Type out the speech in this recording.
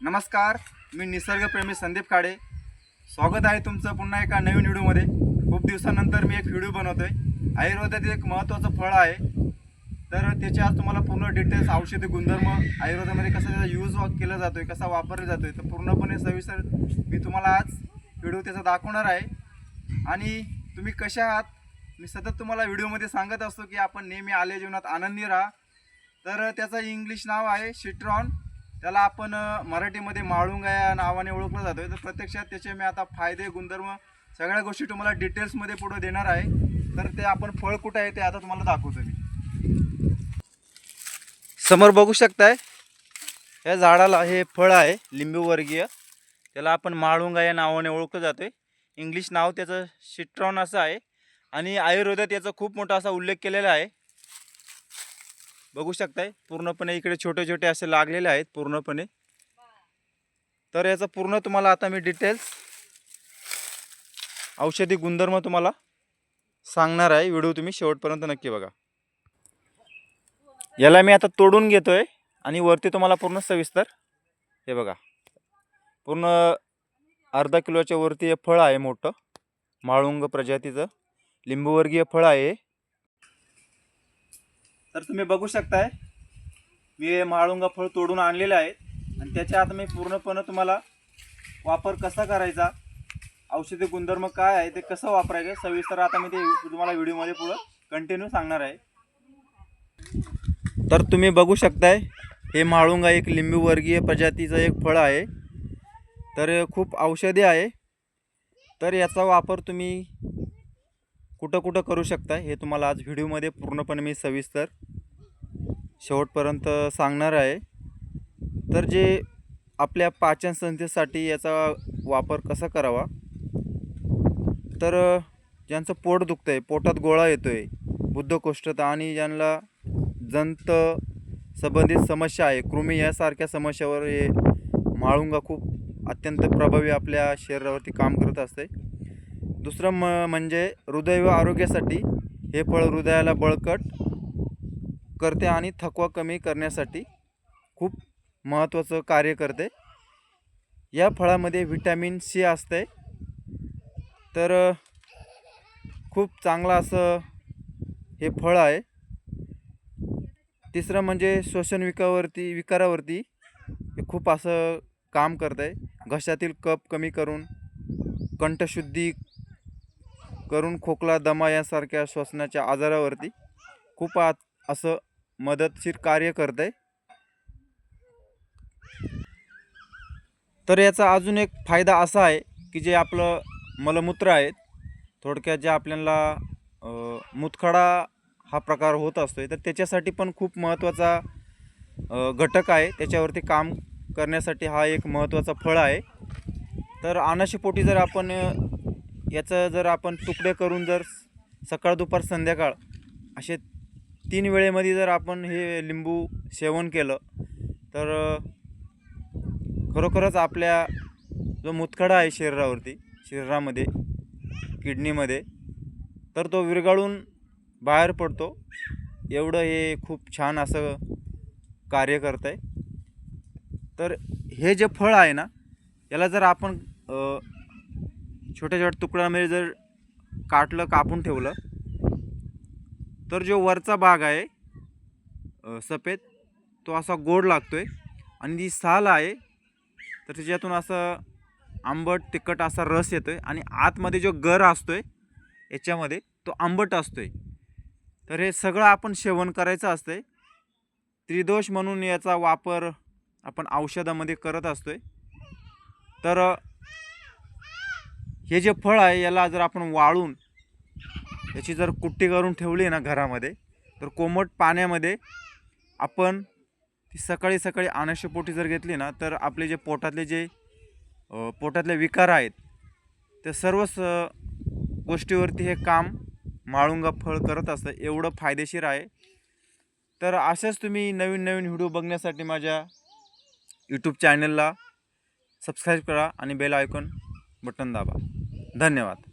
नमस्कार मी निसर्गप्रेमी संदीप काळे. स्वागत आहे तुमचं पुन्हा एका नवीन व्हिडिओमध्ये. खूप दिवसानंतर मी एक व्हिडिओ बनवतो आहे आयुर्वेदातील एक महत्त्वाचं फळ आहे. तर त्याचे आज तुम्हाला पूर्ण डिटेल्स औषधी गुणधर्म आयुर्वेदामध्ये कसा त्याचा यूज केला जातो आहे कसा वापरला जातो आहे तर पूर्णपणे सविस्तर मी तुम्हाला आज व्हिडिओ त्याचा दाखवणार आहे. आणि तुम्ही कशा आहात? मी सतत तुम्हाला व्हिडिओमध्ये सांगत असतो की आपण नेहमी आले जीवनात आनंदी राहा. तर त्याचं इंग्लिश नाव आहे शिट्रॉन त्याला आपण मराठीमध्ये माळुंगा या नावाने ओळखलं जातोय. तर प्रत्यक्षात त्याचे मी आता फायदे गुणधर्म सगळ्या गोष्टी तुम्हाला डिटेल्समध्ये पुढे देणार आहे. तर ते आपण फळ कुठं आहे ते आता तुम्हाला दाखवतो मी. समोर बघू शकताय या झाडाला हे फळ आहे लिंबूवर्गीय. त्याला आपण माळुंगा या नावाने ओळखलं जातोय. इंग्लिश नाव त्याचं शिट्रॉन असं आहे. आणि आयुर्वेदात याचा खूप मोठा असा उल्लेख केलेला आहे. बघू शकताय. पूर्णपणे इकडे छोटे छोटे असे लागलेले आहेत पूर्णपणे. तर याचं पूर्ण तुम्हाला आता मी डिटेल्स औषधी गुणधर्म तुम्हाला सांगणार आहे. व्हिडिओ तुम्ही शेवटपर्यंत नक्की बघा. याला मी आता तोडून घेतोय आणि वरती तुम्हाला पूर्ण सविस्तर हे बघा. पूर्ण अर्धा किलोच्या वरती हे फळ आहे मोठं. माळुंग प्रजातीचं. लिंबूवर्गीय फळ आहे. तर तुम्ही बघू शकताय. मी माळुंगा फळ तोडून आणलेलं आहे आणि त्याच्या आता मी पूर्णपणे तुम्हाला वापर कसा करायचा औषधी गुणधर्म काय आहे ते कसं वापरायचं सविस्तर आता मी ते तुम्हाला व्हिडिओमध्ये पुढं कंटिन्यू सांगणार आहे. तर तुम्ही बघू शकताय हे माळुंगा एक लिंबूवर्गीय प्रजातीचं एक फळ आहे. तर खूप औषधी आहे. तर याचा वापर तुम्ही कुठं कुठं करू शकता हे तुम्हाला आज व्हिडिओमध्ये पूर्णपणे मी सविस्तर शेवटपर्यंत सांगणार आहे. तर जे आपल्या पाचन संस्थेसाठी याचा वापर कसा करावा? तर ज्यांचं पोट दुखतं आहे पोटात गोळा येतो आहे बुद्धकोष्ठता आणि ज्यांना जंत संबंधित समस्या आहे कृमी यासारख्या समस्यावर हे माळुंगा खूप अत्यंत प्रभावी आपल्या शरीरावरती काम करत असते दुसरं म म्हणजे हृदय व आरोग्यासाठी हे फळ हृदयाला बळकट करते आणि थकवा कमी करण्यासाठी खूप महत्त्वाचं कार्य करते. या फळामध्ये व्हिटॅमिन सी असते. तर खूप चांगलं असं हे फळ आहे. तिसरं म्हणजे श्वसन विकारावरती विकारावरती हे खूप असं काम करत. आहे घशातील कप कमी करून कंठशुद्धी करून खोकला दमा यासारख्या श्वसनाच्या आजारावरती खूप आत असं मदतशीर कार्य करत आहे तर याचा अजून एक फायदा असा आहे की जे आपलं मलमूत्र आहेत थोडक्यात जे आपल्याला मुतखडा हा प्रकार होत असतो आहे तर त्याच्यासाठी पण खूप महत्त्वाचा घटक आहे. त्याच्यावरती काम करण्यासाठी हा एक महत्त्वाचा फळ आहे. तर अनाशीपोटी जर आपण याचं जर आपण तुकडे करून जर सकाळ दुपार संध्याकाळ असे तीन वेळेमध्ये जर आपण हे लिंबू सेवन केलं तर खरोखरच आपल्या जो मुतखडा आहे शरीरावरती शरीरामध्ये किडनीमध्ये तर तो विरघळून बाहेर पडतो. एवढं हे खूप छान असं कार्य करत आहे तर हे जे फळ आहे ना याला जर आपण छोट्या छोट्या तुकड्यामध्ये जर काटलं कापून ठेवलं तर जो वरचा भाग आहे सफेद तो असा गोड लागतो आहे आणि जी साल आहे तर त्याच्यातून असं आंबट तिखट असा रस येतो आहे आणि आतमध्ये जो गर असतो आहे याच्यामध्ये तो आंबट असतो आहे तर हे सगळं आपण सेवन करायचं असतं आहे त्रिदोष म्हणून याचा वापर आपण औषधामध्ये करत असतो आहे तर हे जे फळ आहे याला जर आपण वाळून याची जर कुट्टी करून ठेवली ना घरामध्ये तर कोमट पाण्यामध्ये आपण ती सकाळी सकाळी अनाशपोटी जर घेतली ना तर आपले जे पोटातले जे पोटातले विकार आहेत ते सर्वच गोष्टीवरती हे काम माळुंगा फळ करत असतं एवढं फायदेशीर आहे. तर असेच तुम्ही नवीन नवीन व्हिडिओ बघण्यासाठी माझ्या यूट्यूब चॅनलला सबस्क्राईब करा आणि बेल आयकॉन बटन दाबा. धन्यवाद.